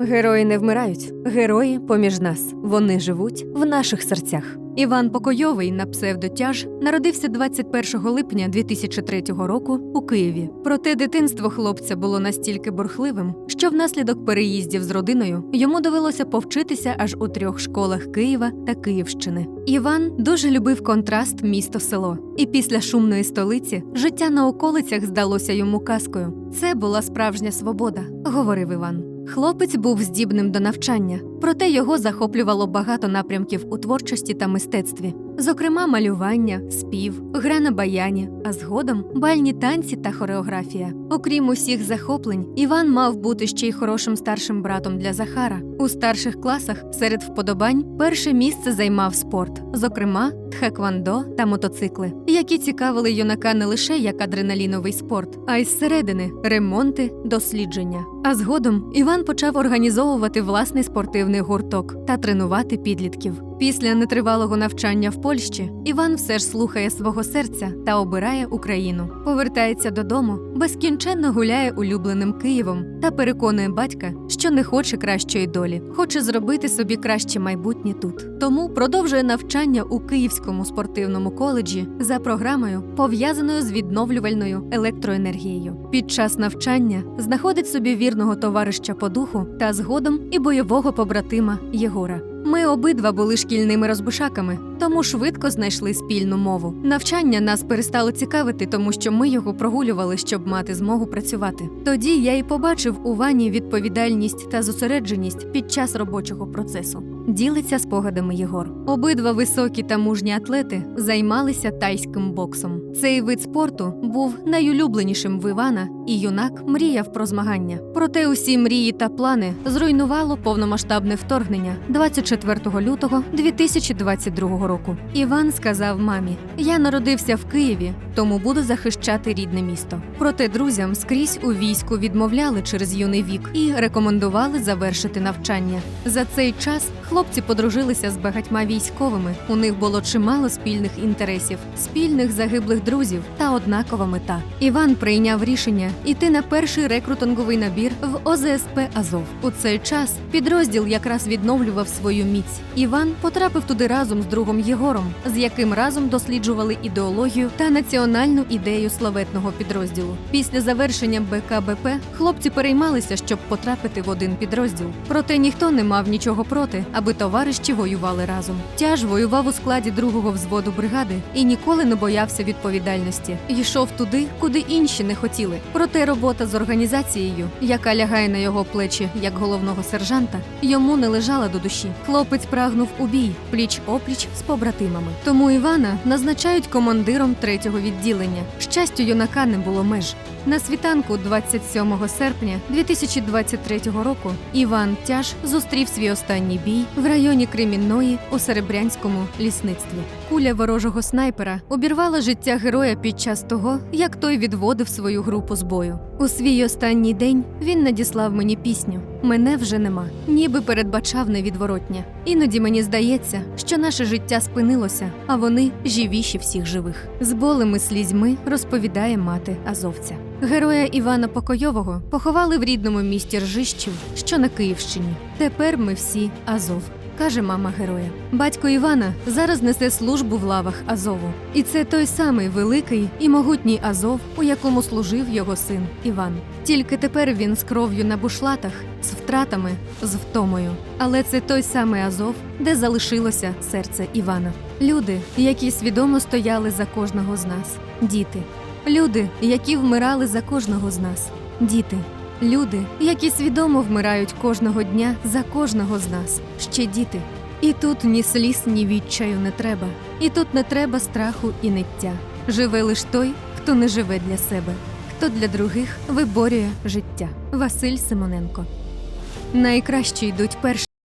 Герої не вмирають, герої поміж нас. Вони живуть в наших серцях. Іван Покойовий на псевдотяж народився 21 липня 2003 року у Києві. Проте дитинство хлопця було настільки бурхливим, що внаслідок переїздів з родиною йому довелося повчитися аж у трьох школах Києва та Київщини. Іван дуже любив контраст місто-село, і після шумної столиці життя на околицях здалося йому казкою. Це була справжня свобода, говорив Іван. Хлопець був здібним до навчання, проте його захоплювало багато напрямків у творчості та мистецтві, зокрема малювання, спів, гра на баяні, а згодом бальні танці та хореографія. Окрім усіх захоплень, Іван мав бути ще й хорошим старшим братом для Захара. У старших класах серед вподобань перше місце займав спорт, зокрема тхеквондо та мотоцикли, які цікавили юнака не лише як адреналіновий спорт, а й зсередини ремонти, дослідження. А згодом Іван почав організовувати власний спортивний гурток та тренувати підлітків. Після нетривалого навчання в Польщі Іван все ж слухає свого серця та обирає Україну. Повертається додому, безкінченно гуляє улюбленим Києвом та переконує батька, що не хоче кращої долі, хоче зробити собі краще майбутнє тут. Тому продовжує навчання у Київському спортивному коледжі за програмою, пов'язаною з відновлювальною електроенергією. Під час навчання знаходить собі вірного товариша по духу та згодом і бойового побратима Єгора. Ми обидва були шкільними розбишаками, тому швидко знайшли спільну мову. Навчання нас перестало цікавити, тому що ми його прогулювали, щоб мати змогу працювати. Тоді я і побачив у Вані відповідальність та зосередженість під час робочого процесу. Ділиться спогадами Єгор. Обидва високі та мужні атлети займалися тайським боксом. Цей вид спорту був найулюбленішим в Івана, і юнак мріяв про змагання. Проте усі мрії та плани зруйнувало повномасштабне вторгнення 24 лютого 2022 року. Іван сказав мамі: Я народився в Києві, тому буду захищати рідне місто. Проте друзям скрізь у війську відмовляли через юний вік і рекомендували завершити навчання. За цей час хлопці подружилися з багатьма військовими. У них було чимало спільних інтересів, спільних загиблих друзів та однакова мета. Іван прийняв рішення іти на перший рекрутинговий набір в ОЗСП Азов. У цей час підрозділ якраз відновлював свою міць. Іван потрапив туди разом з другом Єгором, з яким разом досліджували ідеологію та національну ідею славетного підрозділу. Після завершення БКБП хлопці переймалися, щоб потрапити в один підрозділ. Проте ніхто не мав нічого проти, аби товариші воювали разом. Тяж воював у складі другого взводу бригади і ніколи не боявся відповідальності. Йшов туди, куди інші не хотіли. Проте робота з організацією, яка лягає на його плечі як головного сержанта, йому не лежала до душі. Хлопець прагнув у бій пліч опліч з побратимами. Тому Івана назначають командиром третього відділення. Щастю, юнака не було меж. На світанку 27 серпня 2023 року Іван Тяж зустрів свій останній бій в районі Кремінної у Серебрянському лісництві. Куля ворожого снайпера обірвала життя героя під час того, як той відводив свою групу з бою. У свій останній день він надіслав мені пісню. Мене вже нема, ніби передбачав невідворотня. Іноді мені здається, що наше життя спинилося, а вони живіші всіх живих. З болем і слізьми розповідає мати азовця. Героя Івана Покойового поховали в рідному місті Ржищів, що на Київщині. Тепер ми всі Азов. Каже мама героя. Батько Івана зараз несе службу в лавах Азову. І це той самий великий і могутній Азов, у якому служив його син Іван. Тільки тепер він з кров'ю на бушлатах, з втратами, з втомою. Але це той самий Азов, де залишилося серце Івана. Люди, які свідомо стояли за кожного з нас, діти. Люди, які вмирали за кожного з нас, діти. Люди, які свідомо вмирають кожного дня за кожного з нас, ще діти. І тут ні сліз, ні відчаю не треба, і тут не треба страху і ниття. Живе лиш той, хто не живе для себе, хто для других виборює життя. Василь Симоненко. Найкраще йдуть перші.